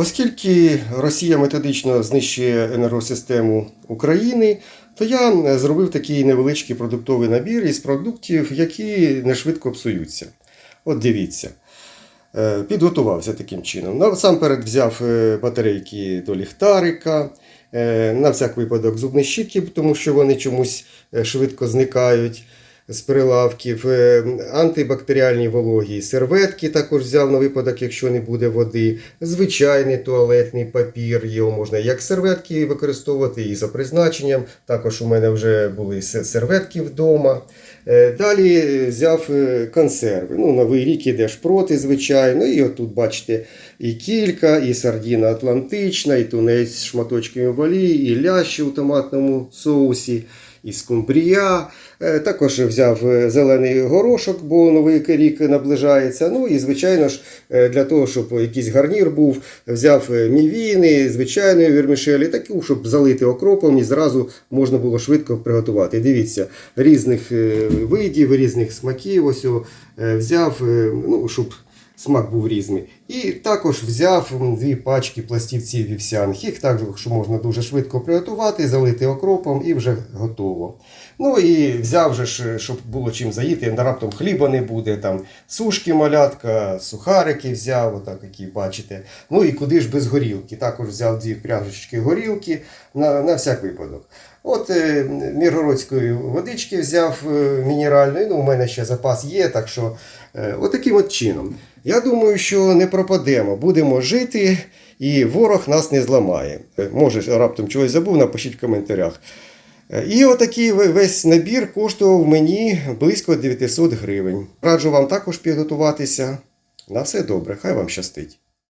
Оскільки Росія методично знищує енергосистему України, то я зробив такий невеличкий продуктовий набір із продуктів, які не швидко псуються. От дивіться. Е, Підготувався таким чином. Насамперед взяв е, батарейки до ліхтарика, е, на всяк випадок зубні щітки, тому що вони чомусь швидко зникають з прилавків, е, антибактеріальні вологі серветки також взяв на випадок, якщо не буде води. Звичайний туалетний папір, його можна як серветки використовувати і за призначенням. Також у мене вже були серветки вдома. Е, Далі е, взяв консерви. Ну, Новий рік іде шпроти, звичайно. І от тут бачите і кілька, і сардіна атлантична, і тунець з шматочками в олії, і лящі у томатному соусі, і скумбрія. Е, Також взяв е, зелений горошок, бо новий рік наближається. Ну і, звичайно ж, е, для того, щоб якийсь гарнір був, взяв мівіни, звичайної вірмішелі, таку, щоб залити окропом і зразу можна було швидко приготувати. Дивіться, різних видів, різних смаків. Ось взяв, ну, щоб смак був різний. І також взяв дві пачки пластівців вівсяних. Їх також можна дуже швидко приготувати, залити окропом і вже готово. Ну і взяв же щоб було чим заїти, раптом хліба не буде, там сушки малятка, сухарики взяв, отак, які бачите. Ну і куди ж без горілки. Також взяв дві пряжечки горілки на, на всяк випадок. От е, міргородської водички взяв е, мінеральної, ну у мене ще запас є, так що е, отаким от чином. Я думаю, що не пропадемо, будемо жити і ворог нас не зламає. Е, Може, раптом чогось забув, напишіть в коментарях. Е, І отакий весь набір коштував мені близько 900 гривень. Раджу вам також підготуватися. На все добре, хай вам щастить.